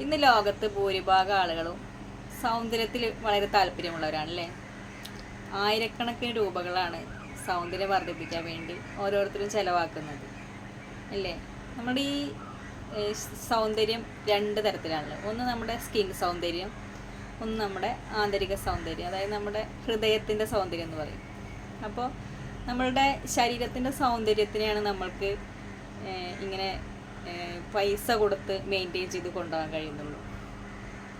ഇന്ന് ലോകത്ത് ഭൂരിഭാഗം ആളുകളും സൗന്ദര്യത്തിൽ വളരെ താല്പര്യമുള്ളവരാണല്ലേ? ആയിരക്കണക്കിന് രൂപകളാണ് സൗന്ദര്യം വർദ്ധിപ്പിക്കാൻ വേണ്ടി ഓരോരുത്തരും ചിലവാക്കുന്നത്. അല്ലേ? നമ്മുടെ ഈ സൗന്ദര്യം രണ്ട് തരത്തിലാണല്ലോ. ഒന്ന് നമ്മുടെ സ്കിൻ സൗന്ദര്യം ഒന്ന് നമ്മുടെ ആന്തരിക സൗന്ദര്യം അതായത് നമ്മുടെ ഹൃദയത്തിന്റെ സൗന്ദര്യം എന്ന് പറയും. അപ്പോൾ നമ്മളുടെ ശരീരത്തിന്റെ സൗന്ദര്യത്തിനെയാണ് നമ്മൾക്ക് ഇങ്ങനെ പൈസ കൊടുത്ത് മെയിന്റെയിൻ ചെയ്ത് കൊണ്ടുപോകാൻ കഴിയുന്നുള്ളൂ.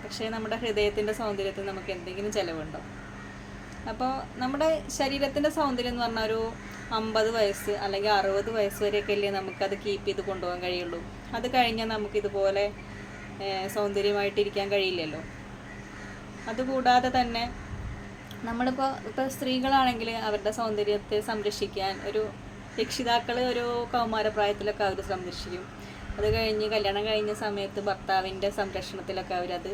പക്ഷേ നമ്മുടെ ഹൃദയത്തിന്റെ സൗന്ദര്യത്തിന് നമുക്ക് എന്തെങ്കിലും ചിലവുണ്ടോ? അപ്പോൾ നമ്മുടെ ശരീരത്തിന്റെ സൗന്ദര്യം എന്ന് പറഞ്ഞാൽ ഒരു അമ്പത് വയസ്സ് അല്ലെങ്കിൽ അറുപത് വയസ്സ് വരെയൊക്കെ അല്ലേ നമുക്കത് കീപ്പ് ചെയ്ത് കൊണ്ടുപോകാൻ കഴിയുള്ളൂ. അത് കഴിഞ്ഞാൽ നമുക്കിതുപോലെ സൗന്ദര്യമായിട്ടിരിക്കാൻ കഴിയില്ലല്ലോ. അതുകൂടാതെ തന്നെ നമ്മളിപ്പോൾ ഇപ്പോൾ സ്ത്രീകളാണെങ്കിൽ അവരുടെ സൗന്ദര്യത്തെ സംരക്ഷിക്കാൻ ഒരു രക്ഷിതാക്കൾ ഒരു കൗമാരപ്രായത്തിലൊക്കെ അവർ സംരക്ഷിക്കും. അത് കഴിഞ്ഞ് കല്യാണം കഴിഞ്ഞ സമയത്ത് ഭർത്താവിന്റെ സംരക്ഷണത്തിലൊക്കെ അവരത്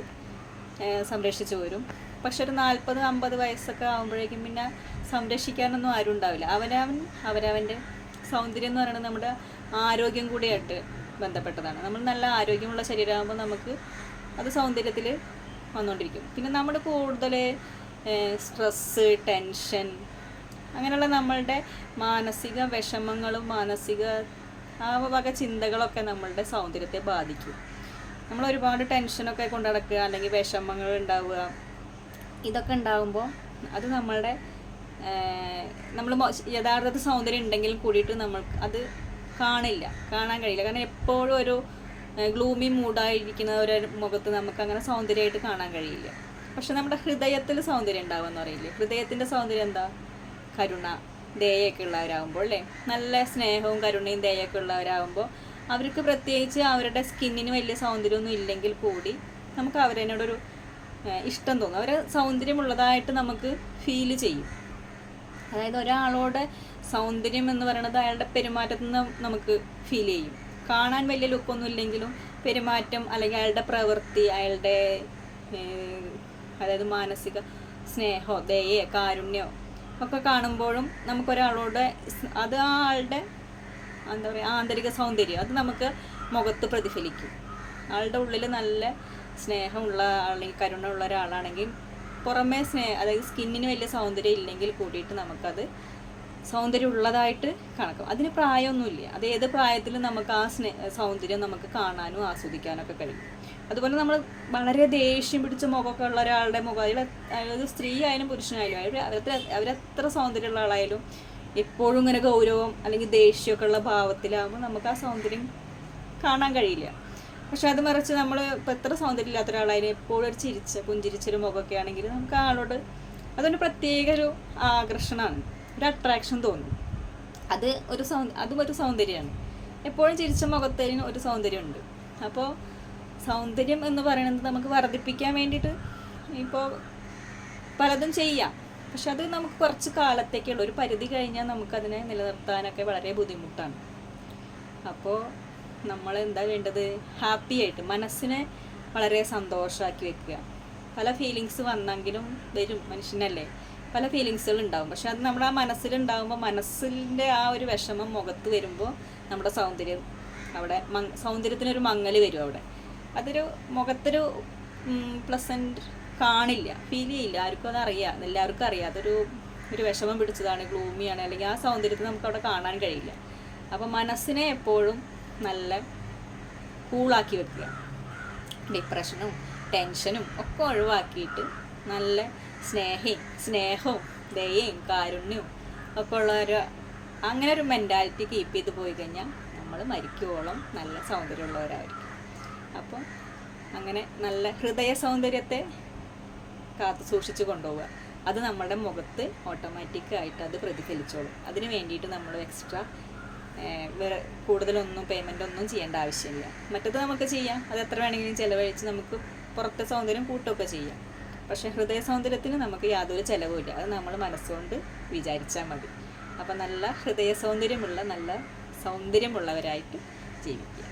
സംരക്ഷിച്ചു വരും. പക്ഷെ ഒരു നാൽപ്പത് അമ്പത് വയസ്സൊക്കെ ആകുമ്പോഴേക്കും പിന്നെ സംരക്ഷിക്കാനൊന്നും ആരും ഉണ്ടാവില്ല. അവനവൻ അവരവന്റെ സൗന്ദര്യം എന്ന് പറയുന്നത് നമ്മുടെ ആരോഗ്യം കൂടിയായിട്ട് ബന്ധപ്പെട്ടതാണ്. നമ്മൾ നല്ല ആരോഗ്യമുള്ള ശരീരമാകുമ്പോൾ നമുക്ക് അത് സൗന്ദര്യത്തിൽ വന്നുകൊണ്ടിരിക്കും. പിന്നെ നമ്മൾ കൂടുതൽ സ്ട്രെസ്സ് ടെൻഷൻ അങ്ങനെയുള്ള നമ്മളുടെ മാനസിക വിഷമങ്ങളും മാനസിക ആ വക ചിന്തകളൊക്കെ നമ്മളുടെ സൗന്ദര്യത്തെ ബാധിക്കും. നമ്മൾ ഒരുപാട് ടെൻഷനൊക്കെ കൊണ്ട് നടക്കുക അല്ലെങ്കിൽ വിഷമങ്ങൾ ഉണ്ടാവുക ഇതൊക്കെ ഉണ്ടാകുമ്പോൾ അത് നമ്മളുടെ നമ്മൾ യഥാർത്ഥത്തിൽ സൗന്ദര്യം ഉണ്ടെങ്കിലും കൂടിയിട്ട് നമ്മൾ അത് കാണില്ല കാണാൻ കഴിയില്ല. കാരണം എപ്പോഴും ഒരു ഗ്ലൂമി മൂഡായിരിക്കുന്ന ഒരു മുഖത്ത് നമുക്ക് അങ്ങനെ സൗന്ദര്യമായിട്ട് കാണാൻ കഴിയില്ല. പക്ഷെ നമ്മുടെ ഹൃദയത്തിൽ സൗന്ദര്യം ഉണ്ടാവുമെന്ന് പറയില്ലേ? ഹൃദയത്തിന്റെ സൗന്ദര്യം എന്താ? കരുണ. ദയൊക്കെ ഉള്ളവരാകുമ്പോൾ അല്ലേ? നല്ല സ്നേഹവും കരുണയും ദയൊക്കെ ഉള്ളവരാകുമ്പോൾ അവർക്ക് പ്രത്യേകിച്ച് അവരുടെ സ്കിന്നിന് വലിയ സൗന്ദര്യമൊന്നും ഇല്ലെങ്കിൽ കൂടി നമുക്ക് അവരതിനോടൊരു ഇഷ്ടം തോന്നും. അവരെ സൗന്ദര്യമുള്ളതായിട്ട് നമുക്ക് ഫീൽ ചെയ്യും. അതായത് ഒരാളോട് സൗന്ദര്യം എന്ന് പറയുന്നത് അയാളുടെ പെരുമാറ്റത്തിൽ നിന്ന് നമുക്ക് ഫീൽ ചെയ്യും. കാണാൻ വലിയ ലുക്കൊന്നും ഇല്ലെങ്കിലും പെരുമാറ്റം അല്ലെങ്കിൽ അയാളുടെ പ്രവൃത്തി അയാളുടെ അതായത് മാനസിക സ്നേഹമോ ദയയോ കാരുണ്യമോ ഒക്കെ കാണുമ്പോഴും നമുക്കൊരാളോട് അത് ആ ആളുടെ എന്താ പറയുക ആന്തരിക സൗന്ദര്യം അത് നമുക്ക് മുഖത്ത് പ്രതിഫലിക്കും. ആളുടെ ഉള്ളിൽ നല്ല സ്നേഹമുള്ള അല്ലെങ്കിൽ കരുണ ഉള്ള ഒരാളാണെങ്കിൽ പുറമേ സ്നേഹ അതായത് സ്കിന്നിന് വലിയ സൗന്ദര്യം ഇല്ലെങ്കിൽ കൂടിയിട്ട് നമുക്കത് സൗന്ദര്യം ഉള്ളതായിട്ട് കണക്കും അതിന് പ്രായമൊന്നുമില്ല. അത് ഏത് പ്രായത്തിലും നമുക്ക് ആ സ്നേ സൗന്ദര്യം നമുക്ക് കാണാനും ആസ്വദിക്കാനും ഒക്കെ കഴിയും. അതുപോലെ നമ്മൾ വളരെ ദേഷ്യം പിടിച്ച മുഖമൊക്കെ ഉള്ള ഒരാളുടെ മുഖം അതായത് സ്ത്രീ ആയാലും പുരുഷനായാലും അവർ അവരത്ര അവരെത്ര സൗന്ദര്യമുള്ള ആളായാലും എപ്പോഴും ഇങ്ങനെ ഗൗരവം അല്ലെങ്കിൽ ദേഷ്യമൊക്കെ ഉള്ള ഭാവത്തിലാകുമ്പോൾ നമുക്ക് ആ സൗന്ദര്യം കാണാൻ കഴിയില്ല. പക്ഷെ അത് മറിച്ച് നമ്മൾ ഇപ്പം എത്ര സൗന്ദര്യം ഇല്ലാത്ത ഒരാളായാലും എപ്പോഴും ഒരു ചിരിച്ച പുഞ്ചിരിച്ചൊരു മുഖമൊക്കെ ആണെങ്കിൽ നമുക്ക് ആളോട് അതൊരു പ്രത്യേക ഒരു ആകർഷണമാണ്. ഒരു അട്രാക്ഷൻ തോന്നും. അത് ഒരു സൗ അതും ഒരു സൗന്ദര്യമാണ്. എപ്പോഴും ചിരിച്ച മുഖത്തിന് ഒരു സൗന്ദര്യമുണ്ട്. അപ്പോൾ സൗന്ദര്യം എന്ന് പറയുന്നത് നമുക്ക് വർദ്ധിപ്പിക്കാൻ വേണ്ടിയിട്ട് ഇപ്പോൾ പലതും ചെയ്യാം. പക്ഷെ അത് നമുക്ക് കുറച്ച് കാലത്തേക്കുള്ള ഒരു പരിധി കഴിഞ്ഞാൽ നമുക്കതിനെ നിലനിർത്താനൊക്കെ വളരെ ബുദ്ധിമുട്ടാണ്. അപ്പോൾ നമ്മൾ എന്താ വേണ്ടത്? ഹാപ്പി ആയിട്ട് മനസ്സിനെ വളരെ സന്തോഷമാക്കി വെക്കുക. പല ഫീലിങ്സ് വന്നെങ്കിലും വരും മനുഷ്യനല്ലേ? പല ഫീലിങ്സുകൾ ഉണ്ടാവും പക്ഷെ അത് നമ്മുടെ ആ മനസ്സിലുണ്ടാകുമ്പോൾ മനസ്സിന്റെ ആ ഒരു വിഷമം മുഖത്ത് വരുമ്പോൾ നമ്മുടെ സൗന്ദര്യം അവിടെ സൗന്ദര്യത്തിനൊരു മങ്ങൽ വരും അവിടെ. അതൊരു മുഖത്തൊരു പ്ലസന്റ് കാണില്ല ഫീൽ ചെയ്യില്ല. ആർക്കും അത് അറിയാം എല്ലാവർക്കും അറിയാം. അതൊരു ഒരു വിഷമം പിടിച്ചതാണ് ഗ്ലൂമിയാണ് അല്ലെങ്കിൽ ആ സൗന്ദര്യത്തെ നമുക്ക് അവിടെ കാണാൻ കഴിയില്ല. അപ്പോൾ മനസ്സിനെ എപ്പോഴും നല്ല കൂളാക്കി വെക്കുക. ഡിപ്രഷനും ടെൻഷനും ഒക്കെ ഒഴിവാക്കിയിട്ട് നല്ല സ്നേഹയും സ്നേഹവും ദയയും കാരുണ്യവും ഒക്കെ ഉള്ള ഒരു അങ്ങനെ ഒരു മെന്റാലിറ്റി കീപ്പ് ചെയ്ത് പോയി കഴിഞ്ഞാൽ നമ്മൾ മരിക്കുവോളം നല്ല സൗന്ദര്യമുള്ളവരായിരിക്കും. അപ്പോൾ അങ്ങനെ നല്ല ഹൃദയ സൗന്ദര്യത്തെ കാത്തു സൂക്ഷിച്ച് കൊണ്ടുപോവുക. അത് നമ്മുടെ മുഖത്ത് ഓട്ടോമാറ്റിക് ആയിട്ട് അത് പ്രതിഫലിച്ചോളും. അതിന് വേണ്ടിയിട്ട് നമ്മൾ എക്സ്ട്രാ വേറെ കൂടുതലൊന്നും പേയ്മെന്റ് ഒന്നും ചെയ്യേണ്ട ആവശ്യമില്ല. മറ്റത് നമുക്ക് ചെയ്യാം. അത് എത്ര വേണമെങ്കിലും ചിലവഴിച്ച് നമുക്ക് പുറത്തെ സൗന്ദര്യം കൂട്ടുകയൊക്കെ ചെയ്യാം. പക്ഷേ ഹൃദയ സൗന്ദര്യത്തിന് നമുക്ക് യാതൊരു ചിലവുമില്ല. അത് നമ്മൾ മനസ്സുകൊണ്ട് വിചാരിച്ചാൽ മതി. അപ്പം നല്ല ഹൃദയ സൗന്ദര്യമുള്ള നല്ല സൗന്ദര്യമുള്ളവരായിട്ട് ജീവിക്കുക.